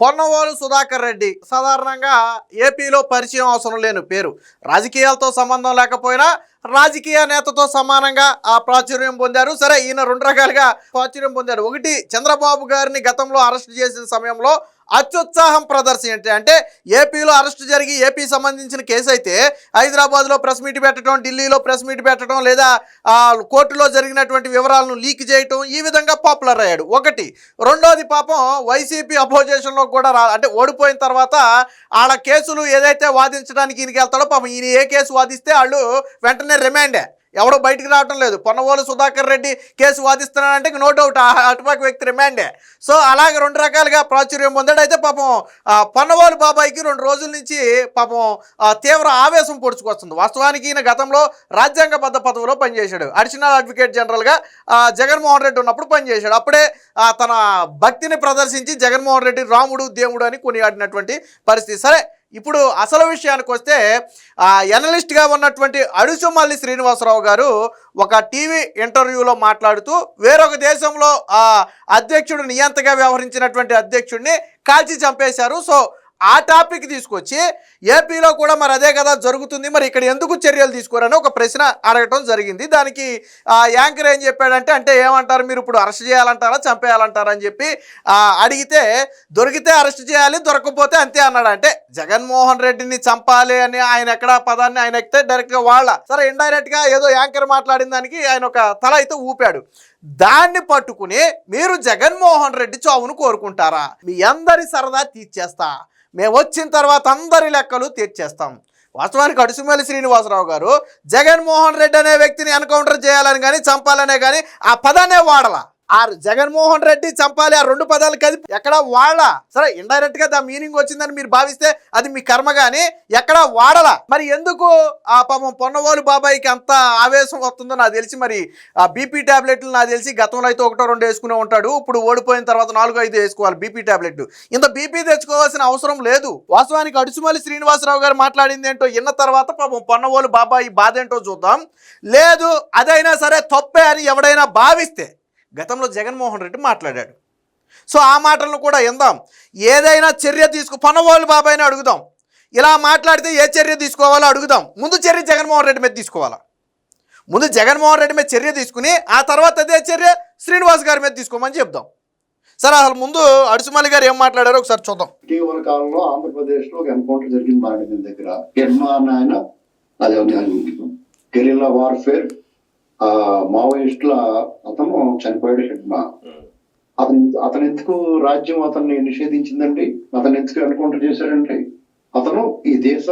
పొన్నవోలు సుధాకర్ రెడ్డి. సాధారణంగా ఏపీలో పరిచయం అవసరం లేని పేరు. రాజకీయాలతో సంబంధం లేకపోయినా రాజకీయ నేతతో సమానంగా ఆ ప్రాచుర్యం పొందారు. సరే ఈయన రెండు రకాలుగా ప్రాచుర్యం పొందారు ఒకటి చంద్రబాబు గారిని గతంలో అరెస్ట్ చేసిన సమయంలో అత్యుత్సాహం ప్రదర్శన ఏంటి అంటే ఏపీలో అరెస్ట్ జరిగి ఏపీ సంబంధించిన కేసు అయితే హైదరాబాద్లో ప్రెస్ మీట్ పెట్టడం ఢిల్లీలో ప్రెస్ మీట్ పెట్టడం లేదా కోర్టులో జరిగినటువంటి వివరాలను లీక్ చేయటం ఈ విధంగా పాపులర్ అయ్యాడు. ఒకటి. రెండోది పాపం వైసీపీ అపోజిషన్లో కూడా రా అంటే ఓడిపోయిన తర్వాత ఆడ కేసులు ఏదైతే వాదించడానికి ఈయనకి వెళ్తాడో పాపం ఈయన ఏ కేసు వాదిస్తే వాళ్ళు వెంటనే రిమాండే. ఎవడో బయటికి రావటం లేదు. పొన్నవోలు సుధాకర్ రెడ్డి కేసు వాదిస్తున్నాడంటే నో డౌట్ అటుపక్క వ్యక్తి రిమాండే. సో అలాగే రెండు రకాలుగా ప్రాచుర్యం పొందాడు అయితే పాపం పొన్నవోలు బాబాయికి రెండు రోజుల నుంచి పాపం ఆ, తీవ్ర ఆవేశం పొడుచుకొస్తుంది. వాస్తవానికి ఈయన గతంలో రాజ్యాంగబద్ధ పదవిలో పనిచేశాడు. అడిషనల్ అడ్వకేట్ జనరల్గా జగన్మోహన్ రెడ్డి ఉన్నప్పుడు పనిచేశాడు. అప్పుడే తన భక్తిని ప్రదర్శించి జగన్మోహన్ రెడ్డి రాముడు దేవుడు అని కొనియాడినటువంటి పరిస్థితి. సరే ఇప్పుడు అసలు విషయానికి వస్తే ఎనలిస్ట్గా ఉన్నటువంటి అడుసుమల్లి శ్రీనివాసరావు గారు ఒక టీవీ ఇంటర్వ్యూలో మాట్లాడుతూ వేరొక దేశంలో అధ్యక్షుడు నియంతగా వ్యవహరించినటువంటి అధ్యక్షుడిని కాల్చి చంపేశారు. సో ఆ టాపిక్ తీసుకొచ్చి ఏపీలో కూడా మరి అదే కదా జరుగుతుంది. మరి ఇక్కడ ఎందుకు చర్యలు తీసుకోరని ఒక ప్రశ్న అడగటం జరిగింది. దానికి యాంకర్ ఏం చెప్పాడంటే అంటే ఏమంటారు మీరు ఇప్పుడు అరెస్ట్ చేయాలంటారా చంపేయాలంటారా అని చెప్పి అడిగితే దొరికితే అరెస్ట్ చేయాలి దొరకకపోతే అంతే అన్నాడు. అంటే జగన్మోహన్ రెడ్డిని చంపాలి అని ఆయన ఎక్కడ పదాన్ని ఆయన ఎక్కితే డైరెక్ట్గా వాళ్ళ. సరే ఇండైరెక్ట్గా ఏదో యాంకర్ మాట్లాడిన దానికి ఆయన ఒక తల అయితే ఊపాడు. దాన్ని పట్టుకుని మీరు జగన్మోహన్ రెడ్డి చావును కోరుకుంటారా? మీ అందరి సరదా తీర్చేస్తా. మేము వచ్చిన తర్వాత అందరి లెక్కలు తీర్చేస్తాం. వాస్తవానికి అడుసుమల్లి శ్రీనివాసరావు గారు జగన్మోహన్ రెడ్డి అనే వ్యక్తిని ఎన్కౌంటర్ చేయాలని కానీ చంపాలనే కానీ ఆ పదానే వాడలా. ఆ జగన్మోహన్ రెడ్డి చంపాలి ఆ రెండు పదాలు కలిపి ఎక్కడ వాడలా? సరే ఇండైరెక్ట్గా దా మీనింగ్ వచ్చిందని మీరు భావిస్తే అది మీ కర్మ గాని ఎక్కడ వాడలా? మరి ఎందుకు ఆ పాపం పొన్నవోలు బాబాయికి అంత ఆవేశం వస్తుందో నాకు తెలిసి మరి ఆ బీపీ టాబ్లెట్లు నాకు తెలిసి గతంలో అయితే ఒకటో రెండు వేసుకునే ఉంటాడు ఇప్పుడు ఓడిపోయిన తర్వాత నాలుగు ఐదు వేసుకోవాలి బీపీ టాబ్లెట్ ఇంత బీపీ తెచ్చుకోవాల్సిన అవసరం లేదు. వాస్తవానికి అడుసుమల్లి శ్రీనివాసరావు గారు మాట్లాడింది ఏంటో విన్న తర్వాత పాపం పొన్నవోలు బాబాయి బాధ ఏంటో చూద్దాం. లేదు అదైనా సరే తప్పే అని ఎవడైనా భావిస్తే గతంలో జగన్మోహన్ రెడ్డి మాట్లాడాడు. సో ఆ మాటలను కూడా ఇందాం ఏదైనా చర్య తీసుకు పొన్నవోలు బాబాయిని అడుగుదాం. ఇలా మాట్లాడితే ఏ చర్య తీసుకోవాలో అడుగుదాం. ముందు చర్య జగన్మోహన్ రెడ్డి మీద తీసుకోవాలా? ముందు జగన్మోహన్ రెడ్డి మీద చర్య తీసుకుని ఆ తర్వాత అదే చర్య శ్రీనివాస్ గారి మీద తీసుకోమని చెప్దాం. సరే అసలు ముందు అడుసుమల్లి గారు ఏం మాట్లాడారో ఒకసారి చూద్దాం. ఇటీవల కాలంలో ఆంధ్రప్రదేశ్లో ఒక ఎన్కౌంటర్ జరిగింది మారేడుమిల్లి దగ్గర. ఎర్మాన్ ఆయన అదే గెరిల్లా వార్ఫేర్ ఆ మావోయిస్టుల అతను చనిపోయాడు హెడ్మా అతను అతను ఎందుకు రాజ్యం అతన్ని నిషేధించిందండి? అతను ఎందుకు ఎన్కౌంటర్ చేశాడంటే అతను ఈ దేశ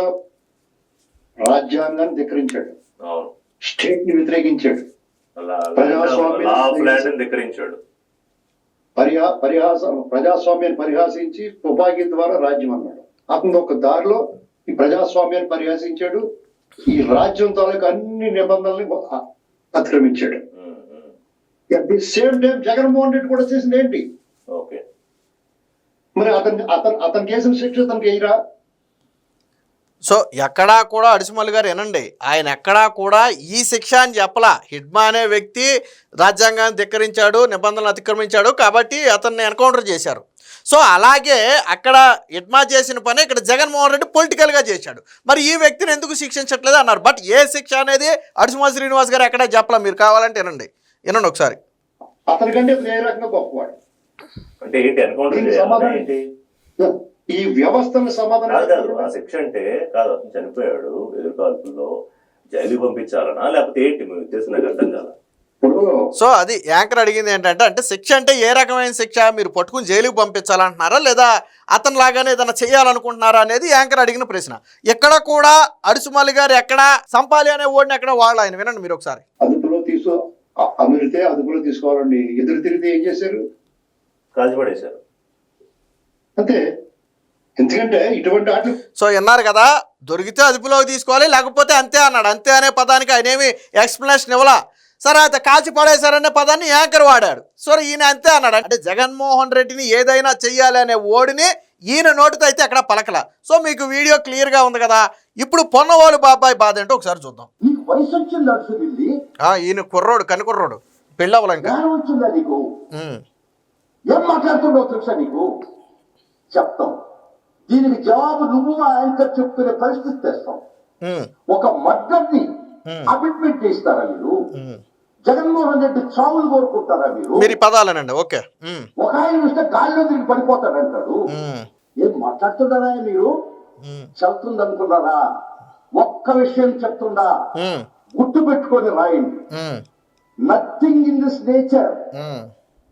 రాజ్యాంగాన్ని ధిక్కరించాడు. స్టేట్ని వ్యతిరేకించాడు. అలా ప్రజాస్వామ్యం లా ఆఫ్ ల్యాండ్ ధిక్కరించాడు. పరిహా పరిహాస ప్రజాస్వామ్యాన్ని పరిహాసించి తుపాకీ ద్వారా రాజ్యం అన్నాడు. అతను ఒక దారిలో ఈ ప్రజాస్వామ్యాన్ని పరిహాసించాడు. ఈ రాజ్యం తాలూకు అన్ని నిబంధనల్ని అ- అతిక్రమించాడు um, um. At the same time Jaganmohan Reddy కూడా చేసింది ఏంటి? ఓకే మరి అతను అతను అతను చేసిన శిక్ష అతనికి ఎయిరా? సో ఎక్కడా కూడా అడిసిమల్లి గారు వినండి. ఆయన ఎక్కడా కూడా ఈ శిక్ష అని చెప్పలా. హిడ్మా అనే వ్యక్తి రాజ్యాంగాన్ని ధిక్కరించాడు నిబంధనలు అతిక్రమించాడు కాబట్టి అతన్ని ఎన్కౌంటర్ చేశారు. సో అలాగే అక్కడ హిడ్మా చేసిన పని ఇక్కడ జగన్మోహన్ రెడ్డి పొలిటికల్గా చేశాడు. మరి ఈ వ్యక్తిని ఎందుకు శిక్షించట్లేదు అన్నారు. బట్ ఏ శిక్ష అనేది అడిసిమా శ్రీనివాస్ గారు ఎక్కడా చెప్పలా? మీరు కావాలంటే వినండి. వినండి ఒకసారి. అతనికంటే గొప్పవాడు. అంటే ఏంటి? ఎన్కౌంటర్ ఏంటి? ఈ వ్యవస్థను సమాధానం శిక్ష అంటే కాదు అతను చనిపోయాడు ఎదురుకాల్పుల్లో జైలు పంపించాలనా? లేకపోతే ఏంటి? మీ ఉద్దేశం నాకు అర్థం కాదా సో అది యాంకర్ అడిగింది ఏంటంటే అంటే శిక్ష అంటే ఏ రకమైన శిక్ష? మీరు పట్టుకుని జైలుకి పంపించాలంటున్నారా? లేదా అతను లాగానే ఏదైనా చేయాలనుకుంటున్నారా అనేది యాంకర్ అడిగిన ప్రశ్న. ఎక్కడ కూడా అడుసుమల్లి గారు ఎక్కడ సంపాలి అనే ఓడిని ఎక్కడ వాళ్ళు ఆయన. వినండి మీరు ఒకసారి. అదుపులో తీసు అ- అమిరితే అదుపులో తీసుకోవాలండి. ఎదురు తిరిగితే ఏం చేశారు? కాల్చిపడేశారు అంతే. ఎందుకంటే ఇటువంటి ఆటలు సో విన్నారు కదా దొరికితే అదుపులోకి తీసుకోవాలి లేకపోతే అంతే అన్నాడు. అంతే అనే పదానికి ఆయన ఏమి ఎక్స్ప్లెనేషన్ ఇవ్వలా? సరే అయితే కాల్చి పడేశారనే పదాన్ని యాంకర్ వాడాడు. సో ఈయన అంతే అన్నాడు. అంటే జగన్మోహన్ రెడ్డిని ఏదైనా చెయ్యాలి అనే ఓడిని ఈయన నోటితో అయితే అక్కడ పలకల. సో మీకు వీడియో క్లియర్గా ఉంది కదా. ఇప్పుడు పొన్నవాళ్ళు బాబాయ్ బాధ ఏంటో ఒకసారి చూద్దాం. ఈయన కుర్రోడు కని కుర్రోడు పెళ్ళవ్వాలి ఇంకా? జ్ఞానం వచ్చిందా నీకు? ఉమ్. ఏం మాట్లాడుతుండవు తెలుసా నీకు? చెప్తాం. దీనికి జవాబు నువ్వు యాంకర్ చెప్తున్న పరిస్థితి తెస్తాం. ఒక. అమిట్మెంట్ చేస్తారా మీరు. జగన్మోహన్ రెడ్డి చావులు కోరుకుంటారా మీరు? మీరు పదాలేనండి ఓకే. ఒక ఆయన చూస్తే గాలిలో తిరిగి పడిపోతాడంటాడు ఏం మాట్లాడుతున్నారా మీరు? చెప్తుంది అనుకున్నారా ఒక్క విషయం చెప్తుందా ఉమ్, గుర్తు పెట్టుకొని రాయండి. Nothing in this nature.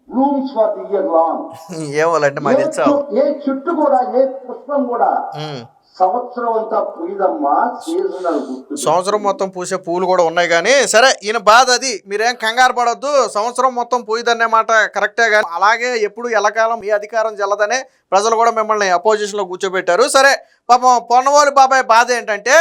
Rooms for the year long ఏ చెట్టు కూడా ఏ పుష్పం కూడా. సంవత్సరం అంతా సీజనల్ సంవత్సరం మొత్తం పూసే పూలు కూడా ఉన్నాయి కానీ సరే ఈయన బాధ అది. మీరేం కంగారు పడొద్దు. సంవత్సరం మొత్తం పూయదనే మాట కరెక్టే కానీ అలాగే ఎప్పుడు ఎలకాలం మీ అధికారం చెల్లదనే ప్రజలు కూడా మిమ్మల్ని అపోజిషన్లో కూర్చోబెట్టారు. సరే పాపం పొన్నవాళ్ళు బాబాయ్ బాధ ఏంటంటే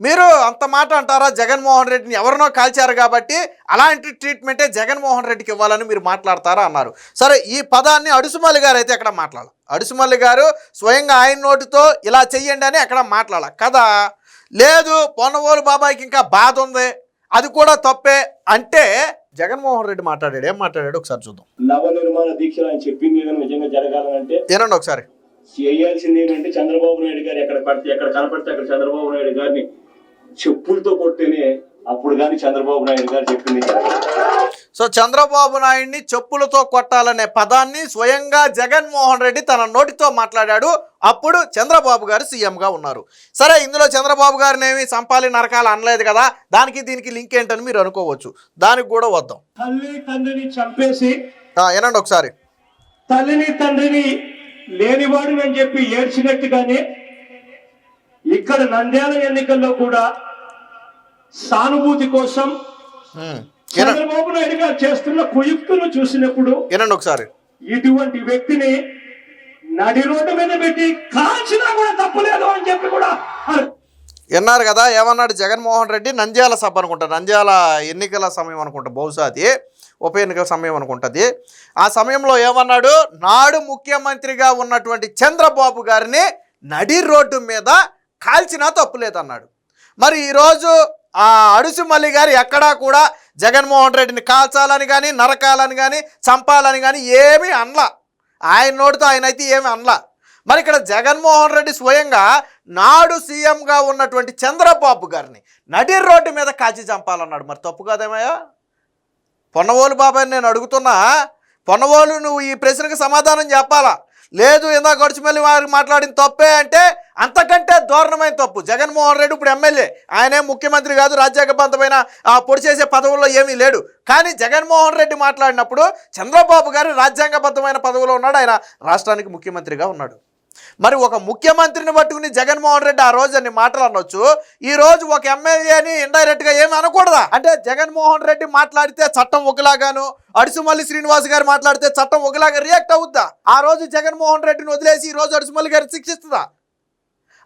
మీరు అంత మాట అంటారా? జగన్మోహన్ రెడ్డిని ఎవరినో కాల్చారు కాబట్టి అలాంటి ట్రీట్మెంటే జగన్మోహన్ రెడ్డికి ఇవ్వాలని మీరు మాట్లాడతారా అన్నారు. సరే ఈ పదాన్ని అడుసుమల్లి గారు అయితే ఎక్కడ మాట్లాడాలి? అడుసుమల్లి గారు స్వయంగా ఆయన నోటితో ఇలా చెయ్యండి అని ఎక్కడ మాట్లాడాలి? కదా? లేదు పొన్నవోలు బాబాయ్కి ఇంకా బాధ ఉంది. అది కూడా తప్పే. అంటే జగన్మోహన్ రెడ్డి మాట్లాడాడు. ఏం మాట్లాడాడు? ఒకసారి చూద్దాం. నవ నిర్మాణ దీక్షలు ఆయన చెప్పింది నిజంగా జరగాలంటే వినండి ఒకసారి. చేయాల్సింది ఏంటంటే చంద్రబాబు నాయుడు గారు ఎక్కడ పడితే ఎక్కడ కనపడితే అక్కడ చంద్రబాబు నాయుడు గారిని చెప్పులతో కొడితేనే అప్పుడు కానీ చంద్రబాబు నాయుడు గారు చెప్పింది సో చంద్రబాబు నాయుడిని చెప్పులతో కొట్టాలనే పదాన్ని స్వయంగా జగన్మోహన్ రెడ్డి తన నోటితో మాట్లాడాడు. అప్పుడు చంద్రబాబు గారు సీఎంగా ఉన్నారు. సరే ఇందులో చంద్రబాబు గారిని ఏమి సంపాలి నరకాలు అనలేదు కదా దానికి దీనికి లింక్ ఏంటని మీరు అనుకోవచ్చు. దానికి కూడా వద్దాం. తల్లి తండ్రిని చంపేసి ఆ, వినండి ఒకసారి. తల్లిని తండ్రిని లేనివాడు అని చెప్పి ఏడ్చినట్టుగానే ఇక్కడ నంద్యాల ఎన్నికల్లో కూడా సానుభూతి కోసం చంద్రబాబు నాయుడు గారు చేస్తున్న కుయుక్తులు చూసినప్పుడు ఒకసారి. ఇటువంటి వ్యక్తిని నడి రోడ్డు మీద పెట్టి కాల్చినా కూడా తప్పులేదు అని చెప్పి కూడా విన్నారు కదా ఏమన్నాడు జగన్మోహన్ రెడ్డి? నంద్యాల సభ అనుకుంటా నంద్యాల ఎన్నికల సమయం అనుకుంటా బహుశా అది ఉప ఎన్నికల సమయం అనుకుంటుంది. ఆ సమయంలో ఏమన్నాడు? నాడు ముఖ్యమంత్రిగా ఉన్నటువంటి చంద్రబాబు గారిని నడి రోడ్డు మీద కాల్చినా తప్పులేదన్నాడు. మరి ఈరోజు ఆ అడుసుమల్లి గారు ఎక్కడా కూడా జగన్మోహన్ రెడ్డిని కాల్చాలని కానీ నరకాలని కానీ చంపాలని కానీ ఏమీ అనలా. ఆయన నోటితో ఆయన అయితే ఏమీ అనలా. మరి ఇక్కడ జగన్మోహన్ రెడ్డి స్వయంగా నాడు సీఎంగా ఉన్నటువంటి చంద్రబాబు గారిని నడి రోడ్డు మీద కాల్చి చంపాలన్నాడు. మరి తప్పు కాదేమయ్యా? పొన్నవోలు బాబాయ్ నేను అడుగుతున్నా పొన్నవోలు నువ్వు ఈ ప్రశ్నకు సమాధానం చెప్పాలా? లేదు ఇందా గడిచిమల్లి వారికి మాట్లాడిన తప్పే అంటే అంతకంటే దారుణమైన తప్పు. జగన్మోహన్ రెడ్డి ఇప్పుడు ఎమ్మెల్యే. ఆయనే ముఖ్యమంత్రి కాదు రాజ్యాంగబద్ధమైన ఆ పొడి చేసే పదవుల్లో ఏమీ లేడు. కానీ జగన్మోహన్ రెడ్డి మాట్లాడినప్పుడు చంద్రబాబు గారు రాజ్యాంగబద్ధమైన పదవిలో ఉన్నాడు. ఆయన రాష్ట్రానికి ముఖ్యమంత్రిగా ఉన్నాడు. మరి ఒక ముఖ్యమంత్రిని పట్టుకుని జగన్మోహన్ రెడ్డి ఆ రోజు అన్ని మాటలు అనొచ్చు. ఈ రోజు ఒక ఎమ్మెల్యేని ఇండైరెక్ట్గా ఏమి అనకూడదా? అంటే జగన్మోహన్ రెడ్డి మాట్లాడితే చట్టం ఒకలాగాను అడుసుమల్లి శ్రీనివాస్ గారు మాట్లాడితే చట్టం ఒకలాగా రియాక్ట్ అవుద్దా? ఆ రోజు జగన్మోహన్ రెడ్డిని వదిలేసి ఈ రోజు అడుసుమల్లి గారు శిక్షిస్తుందా?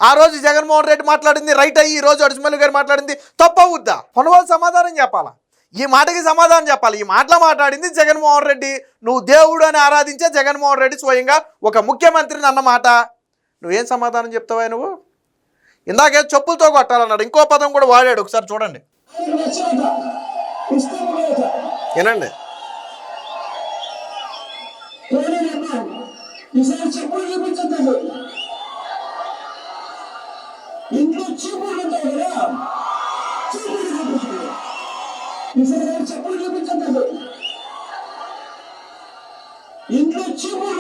ఆ రోజు జగన్మోహన్ రెడ్డి మాట్లాడింది రైట్ అయ్యి ఈ రోజు అడుసుమల్లి గారు మాట్లాడింది తప్పవుద్దా కొనవాళ్ళు సమాధానం చెప్పాలా? ఈ మాటకి సమాధానం చెప్పాలి. ఈ మాటలో మాట్లాడింది జగన్మోహన్ రెడ్డి. నువ్వు దేవుడు అని ఆరాధించే జగన్మోహన్ రెడ్డి స్వయంగా ఒక ముఖ్యమంత్రిని అన్నమాట నువ్వేం సమాధానం చెప్తావా నువ్వు? ఇందాకే చెప్పులతో కొట్టాలన్నాడు. ఇంకో పదం కూడా వాడాడు. ఒకసారి చూడండి. వినండి. ఇంట్లో చెప్పులు చూపించద్దు ఇంట్లో చీపులు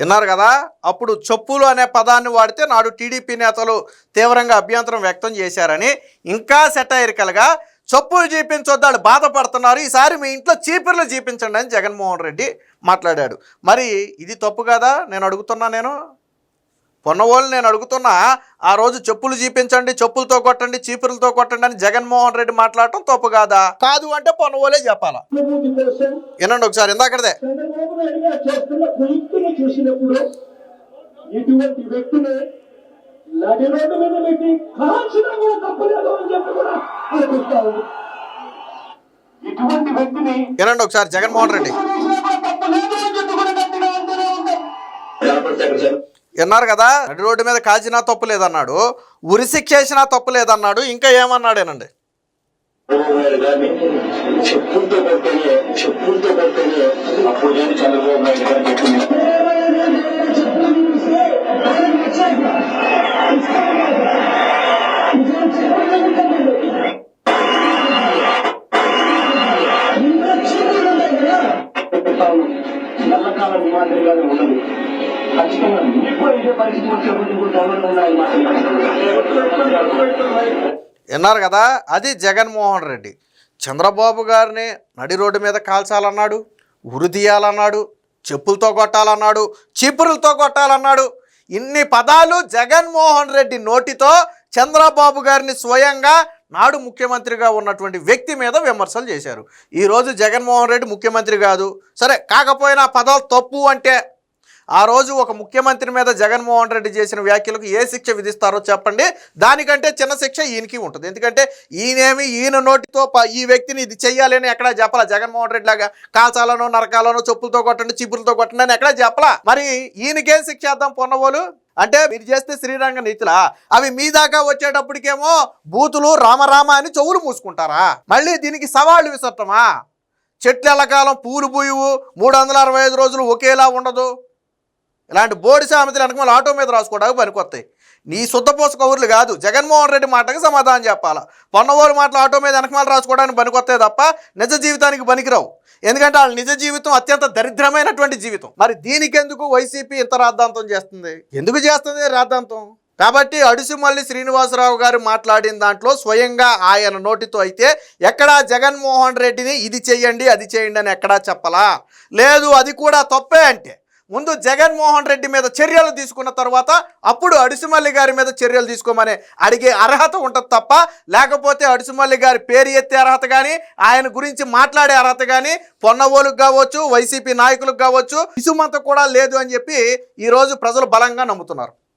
విన్నారు కదా? అప్పుడు చెప్పులు అనే పదాన్ని వాడితే నాడు టీడీపీ నేతలు తీవ్రంగా అభ్యంతరం వ్యక్తం చేశారని ఇంకా సెటైరికల్గా చెప్పులు చూపించొద్దాడు బాధపడుతున్నారు. ఈసారి మీ ఇంట్లో చీపుర్లు చూపించండి అని జగన్మోహన్ రెడ్డి మాట్లాడాడు. మరి ఇది తప్పు కదా? నేను అడుగుతున్నా నేను. పొన్నవోళ్ళు నేను అడుగుతున్నా ఆ రోజు చెప్పులు చూపించండి చెప్పులతో కొట్టండి చీపురులతో కొట్టండి అని జగన్మోహన్ రెడ్డి మాట్లాడటం తప్పు కాదా? కాదు అంటే పొన్నవోలే చెప్పాలా? వినండి ఒకసారి ఇందాకదే చంద్రబాబు నాయుడు గారు చేస్తున్న కుయుక్తులు చూసినప్పుడు ఇటువంటి వ్యక్తిని నడి రోడ్డు మీద పెట్టి కాల్చినా కూడా తప్పలేదు అని చెప్పి కూడా అనిపిస్తావు ఇటువంటి వ్యక్తిని వినండి ఒకసారి జగన్మోహన్ రెడ్డి. తప్పలేదు అని చెప్పి కూడా గట్టిగా అంటూనే ఉంటాం కనపడితే అక్కడ చంద్ర- విన్నారు కదా? నడి రోడ్డు మీద కాల్చినా తప్పు లేదన్నాడు. ఉరిశిక్ష వేసినా తప్పు లేదన్నాడు. ఇంకా ఏమన్నాడేనండి? చంద్రబాబు నాయుడు గారిని చెప్పులతో కొడితేనే చెప్పులతో కొడితేనే అప్పుడు కానీ చంద్రబాబు నాయుడు గారు చెప్పింది నల్లకాలం మాదిరిగానే ఉండదు ఖచ్చితంగా మీకు ఇదే పరిస్థితి వచ్చేప్పుడు గవర్నమెంట్ విన్నారు కదా? అది జగన్మోహన్ రెడ్డి. చంద్రబాబు గారిని నడి రోడ్డు మీద కాల్చాలన్నాడు ఉరి తీయాలన్నాడు చెప్పులతో కొట్టాలన్నాడు చీపురులతో కొట్టాలన్నాడు. ఇన్ని పదాలు జగన్మోహన్ రెడ్డి నోటితో చంద్రబాబు గారిని స్వయంగా నాడు ముఖ్యమంత్రిగా ఉన్నటువంటి వ్యక్తి మీద విమర్శలు చేశారు. ఈరోజు జగన్మోహన్ రెడ్డి ముఖ్యమంత్రి కాదు. సరే కాకపోయినా పదాలు తప్పు అంటే ఆ రోజు ఒక ముఖ్యమంత్రి మీద జగన్మోహన్ రెడ్డి చేసిన వ్యాఖ్యలకు ఏ శిక్ష విధిస్తారో చెప్పండి. దానికంటే చిన్న శిక్ష ఈయనకి ఉంటుంది. ఎందుకంటే ఈయనేమి ఈయన నోటితో ఈ వ్యక్తిని ఇది చెయ్యాలని ఎక్కడా చెప్పలా. జగన్మోహన్ రెడ్డి లాగా కాచాలనో నరకాలనో చెప్పులతో కొట్టండి చిబులతో కొట్టండి అని ఎక్కడా చెప్పలా. మరి ఈయనకేం శిక్ష వేద్దాం పొన్నవోలు? అంటే మీరు చేస్తే శ్రీరంగ నీతులా? అవి మీ దాకా వచ్చేటప్పటికేమో బూతులు రామరామ అని చెవులు మూసుకుంటారా? మళ్ళీ దీనికి సవాళ్ళు విసరటమా? చెట్లు ఎల్లకాలం పూలు పూయువు. మూడు వందల అరవై ఐదు రోజులు ఒకేలా ఉండదు. ఇలాంటి బోడి సామెతలు వెనక మళ్ళీ ఆటో మీద రాసుకోవడానికి పనికొస్తాయి. నీ శుద్ధపోస కౌరులు కాదు జగన్మోహన్ రెడ్డి మాటకి సమాధానం చెప్పాలా? పొన్నవోలు మాటలు ఆటో మీద వెనకమాల రాసుకోవడానికి పనికొస్తాయి తప్ప నిజ జీవితానికి పనికిరావు. ఎందుకంటే వాళ్ళ నిజ జీవితం అత్యంత దరిద్రమైనటువంటి జీవితం. మరి దీనికెందుకు వైసీపీ ఇంత రాద్ధాంతం చేస్తుంది? ఎందుకు చేస్తుంది రాద్ధాంతం? కాబట్టి అడుసుమల్లి శ్రీనివాసరావు గారు మాట్లాడిన దాంట్లో స్వయంగా ఆయన నోటితో అయితే ఎక్కడా జగన్మోహన్ రెడ్డిని ఇది చేయండి అది చేయండి అని ఎక్కడా చెప్పలా? లేదు అది కూడా తప్పే అంటే. ముందు జగన్మోహన్ రెడ్డి మీద చర్యలు తీసుకున్న తర్వాత అప్పుడు అడుసుమల్లి గారి మీద చర్యలు తీసుకోమని అడిగే అర్హత ఉంటుంది తప్ప లేకపోతే అడుసుమల్లి గారి పేరు ఎత్తే అర్హత కానీ ఆయన గురించి మాట్లాడే అర్హత కానీ పొన్నవోలుకు కావచ్చు వైసీపీ నాయకులకు కావచ్చు ఇసుమంత కూడా లేదు అని చెప్పి ఈరోజు ప్రజలు బలంగా నమ్ముతున్నారు.